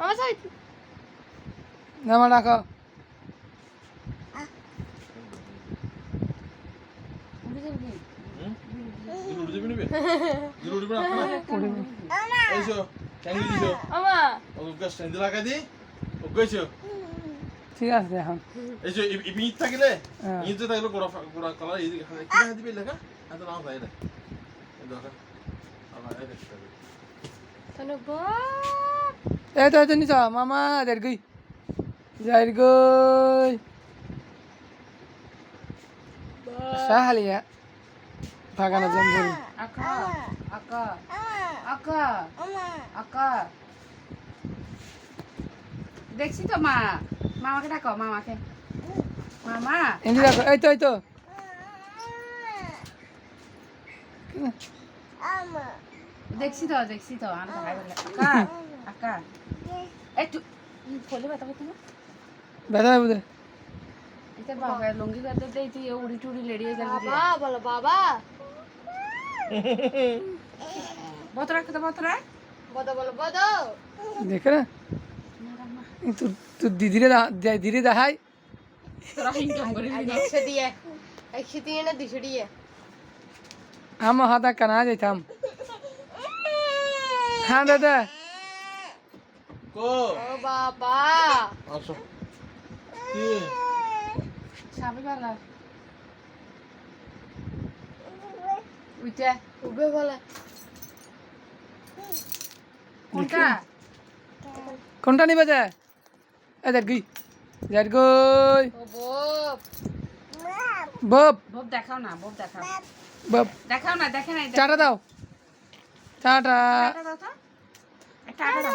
মামা সাই নামা রাখো না ঠিক আছে এখন। এইছো ইবি থাকিলে হ্যাঁ। ইতে থাকলে গোড়া গোড়া কালার এই দিকে কি দিবে লেখা এত নাও তাই রে দেখা আবার এই দেখতে বা এই তো এই তো মামা যাই গই যাই গই সাহালিয়া ভাগানো জম্বুরি আকা আকা আকা আকা দেখছি তো মা মামাকে ডাকো মামাকে। মামা। এমনি দেখো এই তো এই তো দেখছি তো দেখছি তো আমি দেখাই বলে আকা আকা। একটু ফলে ব্যথা করতে না? ব্যথা বুঝে এটা বাবা লুঙ্গি করতে দেই তুই উড়ি টুড়ি লেড়ি যাবি বাবা বলো বাবা। বতরা খেতে বতরা বদো বলো বদো। দেখে না? তোর তোর দিদিরে দা- দে- দিদি দেখাই। আমার হাতা কানা যাইতাম। হ্যাঁ দাদা। কো। ও বাবা। আসো। কি? সাবে বেলা। উইটা উবে বলে। কোনটা? কোনটা নিবে যায় এই যাই গই যাই গই। বপ। বব দেখাও না বব দেখাও। বপ। দেখাও না দেখে নাই চাটা দাও। চাটা। একটা দাও তো। একটা আটা দাও।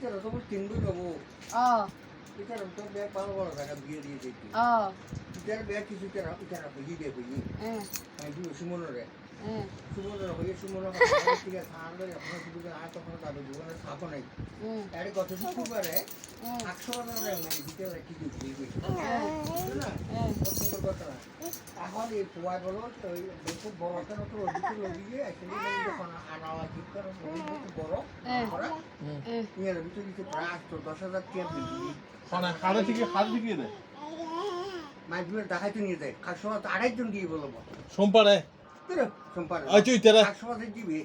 এটা তো তিনগুই নেব। ও। এটা তো ব্যাগ বড় টাকা বিয়ে দিয়ে দিচ্ছি ব্যাগ কিছু কেনা কেনা বুঝি দিয়ে বুঝি হ্যাঁ আমি দিও সুমনরে। হ্যাঁ সুমনরে হয়ে সুমন ঠিক আছে সার ধরে আপনার শুধু আর তখন তাদের জীবনে থাকো নাই। টাকা দিতে কি দিচ্ছি না কথা না এখন এই পোয়া বলো ওই খুব বড় কেন তো ওদিকে ওদিকে যখন আনা ঠিক করে বড় নিয়ে ভিতরে কিছু প্রায় আসতো দশ হাজার টিয়া হাড়ে থেকে হাড় থেকে দেয় মাইজুমের দেখাইতে নিয়ে যায়। কাজ সময় আড়াইজন দিয়ে বলব। সোমবারে? সম্পাদক আচ্ছা দিবি।